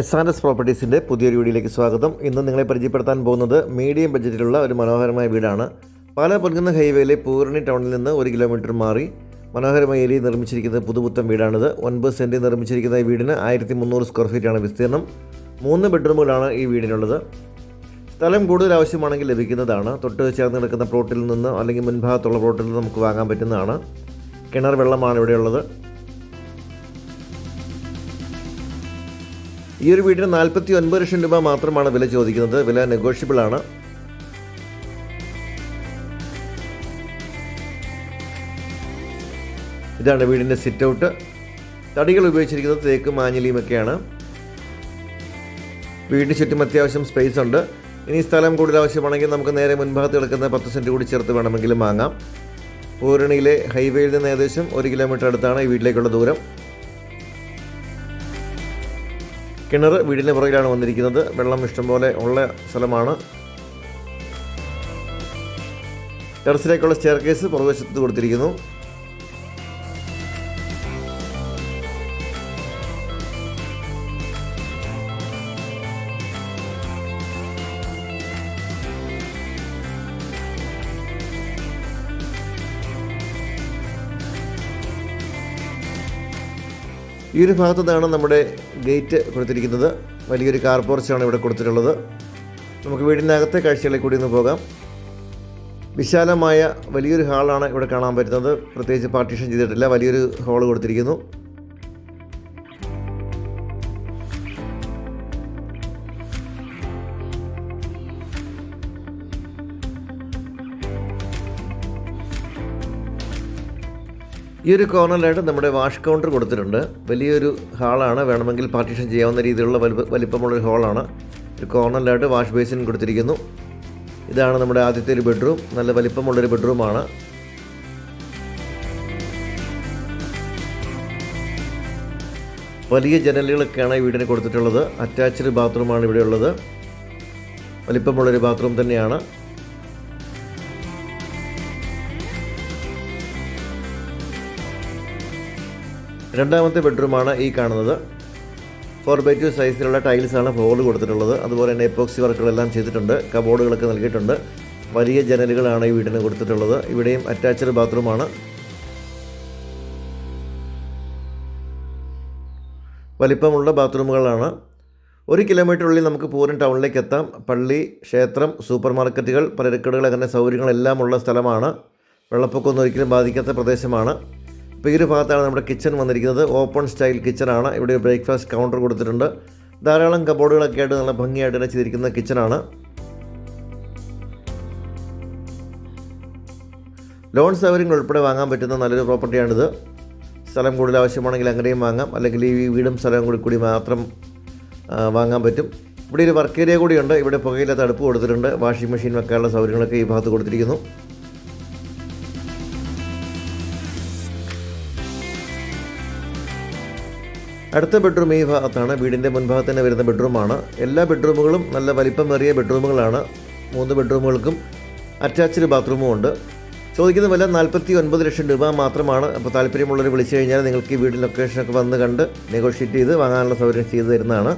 S R S പ്രോപ്പർട്ടീസിന്റെ പുതിയൊരു വീഡിയോയിലേക്ക് സ്വാഗതം. ഇന്ന് നിങ്ങളെ പരിചയപ്പെടുത്താൻ പോകുന്നത് മീഡിയം ബഡ്ജറ്റിലുള്ള ഒരു മനോഹരമായ വീടാണ്. പാലാ പൊൻകുന്ന ഹൈവേയിലെ പൂർണി ടൗണിൽ നിന്ന് ഒരു കിലോമീറ്റർ മാറി മനോഹരമായ ഏരിയയിൽ നിർമ്മിച്ചിരിക്കുന്ന പുതുപുത്തൻ വീടാണിത്. ഒൻപത് സെന്റിൽ നിർമ്മിച്ചിരിക്കുന്ന ഈ വീടിന് ആയിരത്തി മുന്നൂറ് സ്ക്വയർ ഫീറ്റാണ് വിസ്തീർണം. മൂന്ന് ബെഡ്റൂമുകളാണ് ഈ വീടിനുള്ളത്. സ്ഥലം കൂടുതൽ ആവശ്യമാണെങ്കിൽ ലഭിക്കുന്നതാണ്. തൊട്ട് ചേർന്ന് കിടക്കുന്ന പ്ലോട്ടിൽ നിന്ന് അല്ലെങ്കിൽ മുൻഭാഗത്തുള്ള പ്ലോട്ടിൽ നിന്ന് നമുക്ക് വാങ്ങാൻ പറ്റുന്നതാണ്. കിണർ വെള്ളമാണ് ഇവിടെയുള്ളത്. ഈ ഒരു വീടിന് നാൽപ്പത്തി ഒൻപത് ലക്ഷം രൂപ മാത്രമാണ് വില ചോദിക്കുന്നത്. വില നെഗോഷ്യബിൾ ആണ്. ഇതാണ് വീടിന്റെ സിറ്റ് ഔട്ട് തടികൾ ഉപയോഗിച്ചിരിക്കുന്നത് തേക്കും മാഞ്ഞിലിയും ഒക്കെയാണ്. വീടിന് ചുറ്റും അത്യാവശ്യം സ്പേസ് ഉണ്ട്. ഇനി സ്ഥലം കൂടുതൽ ആവശ്യമാണെങ്കിൽ നമുക്ക് നേരെ മുൻഭാഗത്ത് കിടക്കുന്ന പത്ത് സെന്റ് കൂടി ചേർത്ത് വേണമെങ്കിലും വാങ്ങാം. പൂരണിയിലെ ഹൈവേയിൽ നിന്ന് ഏകദേശം ഒരു കിലോമീറ്റർ അടുത്താണ് ഈ വീട്ടിലേക്കുള്ള ദൂരം. കിണർ വീടിന് പുറകിലാണ് വന്നിരിക്കുന്നത്. വെള്ളം ഇഷ്ടംപോലെ ഉള്ള സ്ഥലമാണ്. ടെറസിലേക്കുള്ള സ്റ്റെയർ കേസ് പുറകുവശത്ത് കൊടുത്തിരിക്കുന്നു. ഈ ഒരു ഭാഗത്തു നിന്നാണ് നമ്മുടെ ഗേറ്റ് കൊടുത്തിരിക്കുന്നത്. വലിയൊരു കാർ പോർച്ചാണ് ഇവിടെ കൊടുത്തിട്ടുള്ളത്. നമുക്ക് വീടിനകത്തെ കാഴ്ചകളിൽ കൂടി ഒന്ന് പോകാം. വിശാലമായ വലിയൊരു ഹാളാണ് ഇവിടെ കാണാൻ പറ്റുന്നത്. പ്രത്യേകിച്ച് പാർട്ടീഷൻ ചെയ്തിട്ടില്ല. വലിയൊരു ഹാൾ കൊടുത്തിരിക്കുന്നു. ഈ ഒരു കോർണറിലായിട്ട് നമ്മുടെ വാഷ് കൗണ്ടർ കൊടുത്തിട്ടുണ്ട്. വലിയൊരു ഹാളാണ്. വേണമെങ്കിൽ പാർട്ടീഷൻ ചെയ്യാവുന്ന രീതിയിലുള്ള വലിപ്പ വലിപ്പമുള്ളൊരു ഹാളാണ്. ഒരു കോർണറിലായിട്ട് വാഷ് ബേസിൻ കൊടുത്തിരിക്കുന്നു. ഇതാണ് നമ്മുടെ ആദ്യത്തെ ഒരു ബെഡ്റൂം. നല്ല വലിപ്പമുള്ളൊരു ബെഡ്റൂമാണ്. വലിയ ജനലുകളൊക്കെയാണ് ഈ വീടിന് കൊടുത്തിട്ടുള്ളത്. അറ്റാച്ച്ഡ് ബാത്റൂമാണ് ഇവിടെയുള്ളത്. വലിപ്പമുള്ളൊരു ബാത്റൂം തന്നെയാണ്. രണ്ടാമത്തെ ബെഡ്റൂമാണ് ഈ കാണുന്നത്. ഫോർ ബൈ ടു സൈസിലുള്ള ടൈൽസാണ് ഫ്ലോറിൽ കൊടുത്തിട്ടുള്ളത്. അതുപോലെ തന്നെ എപ്പോക്സി വർക്കുകളെല്ലാം ചെയ്തിട്ടുണ്ട്. കബോർഡുകളൊക്കെ നൽകിയിട്ടുണ്ട്. വലിയ ജനലുകളാണ് ഈ വീടിന് കൊടുത്തിട്ടുള്ളത്. ഇവിടെയും അറ്റാച്ച്ഡ് ബാത്റൂമാണ് വലിപ്പമുള്ള ബാത്റൂമുകളാണ്. ഒരു കിലോമീറ്ററുള്ളിൽ നമുക്ക് പൂരം ടൗണിലേക്ക് എത്താം. പള്ളി ക്ഷേത്രം സൂപ്പർ മാർക്കറ്റുകൾ പലചരക്കടകൾ അങ്ങനെ സൗകര്യങ്ങളെല്ലാം ഉള്ള സ്ഥലമാണ്. വെള്ളപ്പൊക്കമൊന്നും ഒരിക്കലും ബാധിക്കാത്ത പ്രദേശമാണ്. ഇപ്പോൾ ഈ ഒരു ഭാഗത്താണ് നമ്മുടെ കിച്ചൺ വന്നിരിക്കുന്നത്. ഓപ്പൺ സ്റ്റൈൽ കിച്ചണാണ് ഇവിടെ ബ്രേക്ക്ഫാസ്റ്റ് കൗണ്ടർ കൊടുത്തിട്ടുണ്ട്. ധാരാളം കബോർഡുകളൊക്കെ ആയിട്ട് നല്ല ഭംഗിയായിട്ട് തന്നെ ചെയ്തിരിക്കുന്ന കിച്ചണാണ് ലോൺ സൗകര്യങ്ങൾ ഉൾപ്പെടെ വാങ്ങാൻ പറ്റുന്ന നല്ലൊരു പ്രോപ്പർട്ടിയാണിത് സ്ഥലം കൂടുതൽ ആവശ്യമാണെങ്കിൽ അങ്ങനെയും വാങ്ങാം. അല്ലെങ്കിൽ ഈ വീടും സ്ഥലവും കൂടി കൂടി മാത്രം വാങ്ങാൻ പറ്റും. ഇവിടെ ഒരു വർക്ക് ഏരിയ കൂടിയുണ്ട്. ഇവിടെ പുകയില്ലാത്ത തടുപ്പ് കൊടുത്തിട്ടുണ്ട്. വാഷിംഗ് മെഷീൻ വെക്കാനുള്ള സൗകര്യങ്ങളൊക്കെ ഈ ഭാഗത്ത് കൊടുത്തിരിക്കുന്നു. അടുത്ത ബെഡ്റൂം ഈ ഭാഗത്താണ്. വീടിന്റെ മുൻഭാഗത്ത് തന്നെ വരുന്ന ബെഡ്റൂമാണ് എല്ലാ ബെഡ്റൂമുകളും നല്ല വലിപ്പമേറിയ ബെഡ്റൂമുകളാണ് മൂന്ന് ബെഡ്റൂമുകൾക്കും അറ്റാച്ച്ഡ് ബാത്റൂമും ഉണ്ട്. ചോദിക്കുന്ന വില നാൽപ്പത്തി ഒൻപത് ലക്ഷം രൂപ മാത്രമാണ്. അപ്പോൾ താല്പര്യമുള്ളവർ വിളിച്ചു കഴിഞ്ഞാൽ നിങ്ങൾക്ക് ഈ വീടിന്റെ ലൊക്കേഷനൊക്കെ വന്ന് കണ്ട് നെഗോഷിയേറ്റ് ചെയ്ത് വാങ്ങാനുള്ള സൗകര്യം ചെയ്തു തരുന്നതാണ്.